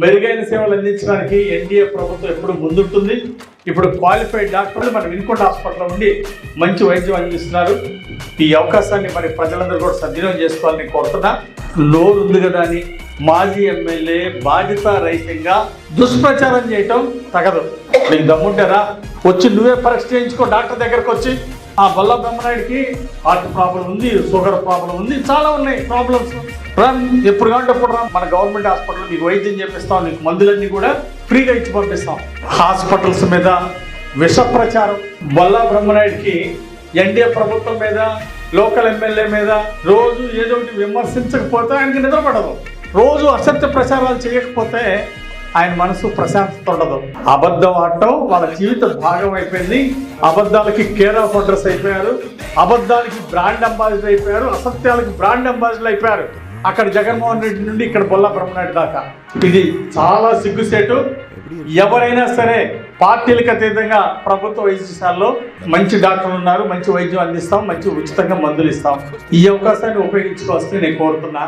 మెరుగైన సేవలు అందించడానికి ఎన్డీఏ ప్రభుత్వం ఎప్పుడు ముందుంటుంది. ఇప్పుడు క్వాలిఫైడ్ డాక్టర్లు మన వినుకొండ హాస్పిటల్లో ఉండి మంచి వైద్యం అందిస్తున్నారు. ఈ అవకాశాన్ని మరి ప్రజలందరూ కూడా సద్వినియోగం చేసుకోవాలని కోరుతున్నా. నోరు ఉంది కదా అని మాజీ ఎమ్మెల్యే బాధ్యత రహితంగా దుష్ప్రచారం చేయటం తగదు. నీకు దమ్ముంటారా? వచ్చి నువ్వే పరీక్ష చేయించుకో డాక్టర్ దగ్గరకు వచ్చి ఆ బల్ల బ్రహ్మనాయుడికి హార్ట్ ప్రాబ్లం ఉంది షుగర్ ప్రాబ్లం ఉంది చాలా ఉన్నాయి ప్రాబ్లమ్స్ రా ఎప్పుడు కావాలంటే అప్పుడు రా. మన గవర్నమెంట్ హాస్పిటల్ నీకు వైద్యం చేపిస్తాం నీకు మందులన్నీ కూడా ఫ్రీగా ఇచ్చి పంపిస్తాం. హాస్పిటల్స్ మీద విష ప్రచారం. బల్లా బ్రహ్మనాయుడికి ఎన్డీఏ ప్రభుత్వం మీద లోకల్ ఎమ్మెల్యే మీద రోజు ఏదో ఒకటి విమర్శించకపోతే ఆయనకి నిద్రపడదు. రోజు అసత్య ప్రచారాలు చేయకపోతే ఆయన మనసు ప్రశాంతత ఉండదు. అబద్ధం ఆడటం వాళ్ళ జీవిత భాగం అయిపోయింది. అబద్ధాలకి కేర్ ఆఫ్ అడ్రస్ అయిపోయారు. అబద్ధాలకి బ్రాండ్ అంబాసిడర్ అయిపోయారు. అసత్యాలకి బ్రాండ్ అంబాసిడర్ అయిపోయారు. అక్కడ జగన్మోహన్ రెడ్డి నుండి ఇక్కడ బొల్ల బ్రహ్మనాయుడు దాకా. ఇది చాలా సిగ్గుసేటు. ఎవరైనా సరే పార్టీలకు అతీతంగా ప్రభుత్వ వైద్యశాలలో మంచి డాక్టర్లు ఉన్నారు మంచి వైద్యం అందిస్తాం మంచి ఉచితంగా మందులు ఇస్తాం. ఈ అవకాశాన్ని ఉపయోగించుకోవస్తే నేను కోరుతున్నా.